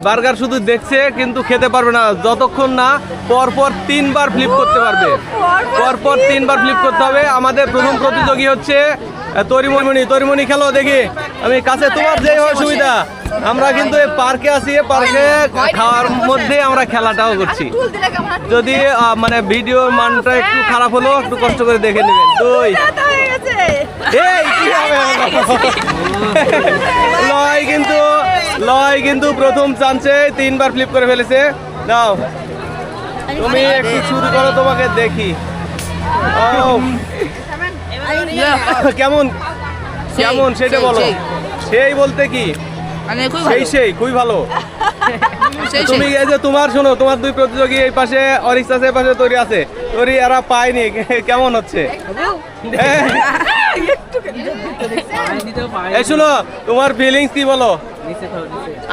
Burger শুধু দেখছে কিন্তু খেতে পারবে না। যতক্ষণ না পরপর তিনবার ফ্লিপ করতে পারবে। পরপর তিনবার ফ্লিপ করতে হবে। আমাদের প্রথম প্রতিযোগী হচ্ছে তরিমণি তরিমণি খেলো দেখি। আমি কাছে তোমার যেই হয় সুবিধা। আমরা কিন্তু এই পার্কে আছি এই পার্কে খাওয়ার মধ্যে আমরা খেলাটাও করছি। যদি মানে ভিডিও মানটা একটু খারাপ হলো একটু কষ্ট করে দেখে নেবেন। দুই। এই কি হবে? লয় কিন্তু প্রথম চান্সে তিনবার ফ্লিপ করে ফেলেছে। নাও তুমি একটু শুরু করো তোমাকে দেখি। কেমন? কেমন সেটা বলো। সেই। বলতে কি? মানে সেই সেই খুবই ভালো। তুমি এই যে তোমার শোনো তোমার দুই প্রতিযোগী এই পাশে অরিক্স আছে এই পাশে তৈরি আছে। তৈরি এরা পায়নি। কেমন হচ্ছে? এই শোনো তোমার ফিলিংস কি বলো?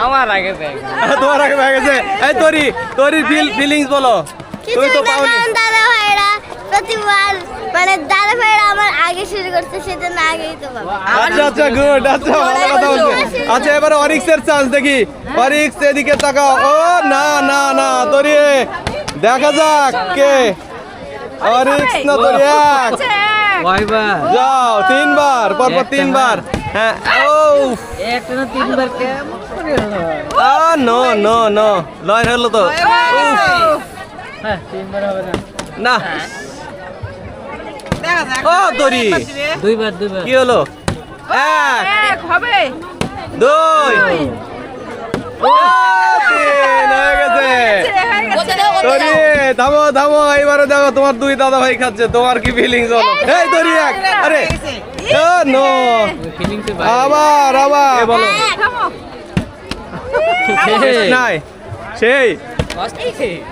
আমার আগে ব্যাগ তোমার আগে হয়ে গেছে এই তরি তরির ফিল ফিলিংস বলো। তুমি তো পাওনি। দাদা ভাইরা প্রতিবার মানে দাদা ভাইরা আমার আগে শুরু করছে সেজন্য আগেই তো পাবো। আচ্ছা আচ্ছা গুড আচ্ছা ভালো কথা বলছে আচ্ছা এবারে অরিক্সের চান্স দেখি। অরিক্স এদিকে তাকাও। ও না না না তরি। দেখা যাক কে। অরিক্স না তরি এক। যাও তিনবার পরপর তিনবার। হ্যাঁ ও একটা না তিনবার কেমন করে হলো নো নো নো। লয় হলো তো। হ্যাঁ তিনবার হবে না। না। ও তরি দুইবার দুইবার। কি হলো? এক। হবে। দুই। ও, তিন হয়ে গেছে। থামো থামো। এবারে দেখো তোমার দুই দাদা ভাই খাচ্ছে। তোমার কি ফিলিংস হলো এই এক। আরে। নো আবার আবার। বলো। নাই সেই।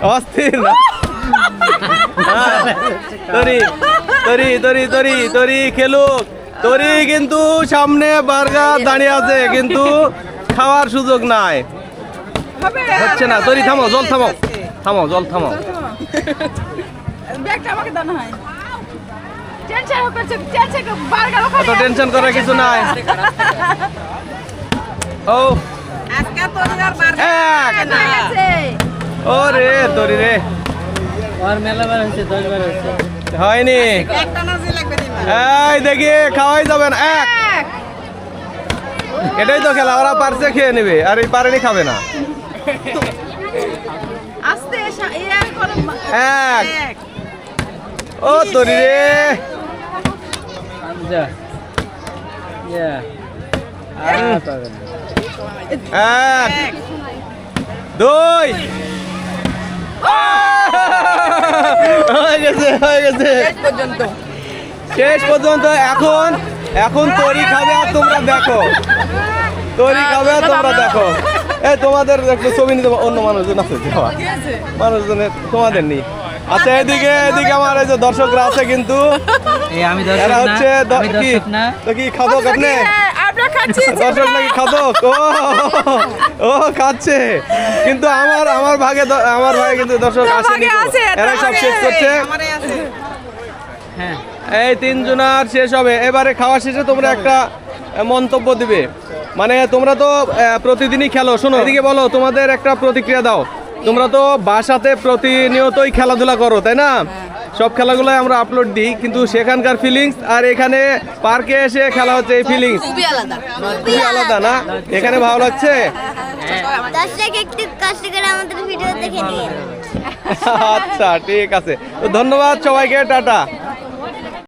অস্থির। না। হ্যাঁ, তরি তরি তরি তরি তরি খেলুক। তরি কিন্তু সামনে বার্গার দাঁড়িয়ে আছে কিন্তু খাওয়ার সুযোগ নাই। হচ্ছে না। তরি থামো জল থামো। থামো জল থামো। ব্যাগটা আমাকে দাও হয়। টেনশন করছে টেনশন এত টেনশন করার কিছু নাই। ও। আজকে তো আর বার্গার গেছে। ও রে তরি রে। আর মেলা বার হয়েছে দশ বার হয়েছে। হয়নি। একটা নাজি লাগবে দিমা এই দেখি খাওয়াই যাবেন এক। এটাই তো খেলা ওরা পারছে খেয়ে নেবে। আর এই পারেনি খাবে না। আস্তে এসা- করে এক। ও তরি রে। যা। আর পাবেন না। এক দুই। হয়ে গেছে হয়ে গেছে। পর্যন্ত। শেষ পর্যন্ত এখন এখন তরি খাবে আর তোমরা দেখো। তরি খাবে আর তোমরা দেখো। এই তোমাদের একটু ছবি নিতে অন্য মানুষজন আছে যাওয়া মানুষজনের তোমাদের নেই। আচ্ছা এদিকে এদিকে আমার এই যে দর্শকরা আছে কিন্তু। এই আমি দর্শক এরা না হচ্ছে আমি কি দর্শক না। তো কি খাব আপনি? দর্শক নাকি খাদক? ও ও খাচ্ছে। কিন্তু আমার আমার ভাগে আমার ভাগে কিন্তু দর্শক আছে, তোর সব শেষ করছে। হ্যাঁ। এই তিনজনার শেষ হবে। এবারে খাওয়া শেষে তোমরা একটা মন্তব্য দিবে। মানে তোমরা তো প্রতিদিনই খেলো শোনো। এদিকে বলো তোমাদের একটা প্রতিক্রিয়া দাও। তোমরা তো বাসাতে প্রতিনিয়তই খেলাধুলা করো তাই না? সব খেলাগুলোই আমরা আপলোড দিই কিন্তু সেখানকার ফিলিংস আর এখানে পার্কে এসে খেলা হচ্ছে এই ফিলিংস খুবই আলাদা। খুবই আলাদা না? এখানে ভালো লাগছে? আচ্ছা ঠিক আছে। তো ধন্যবাদ সবাইকে টাটা।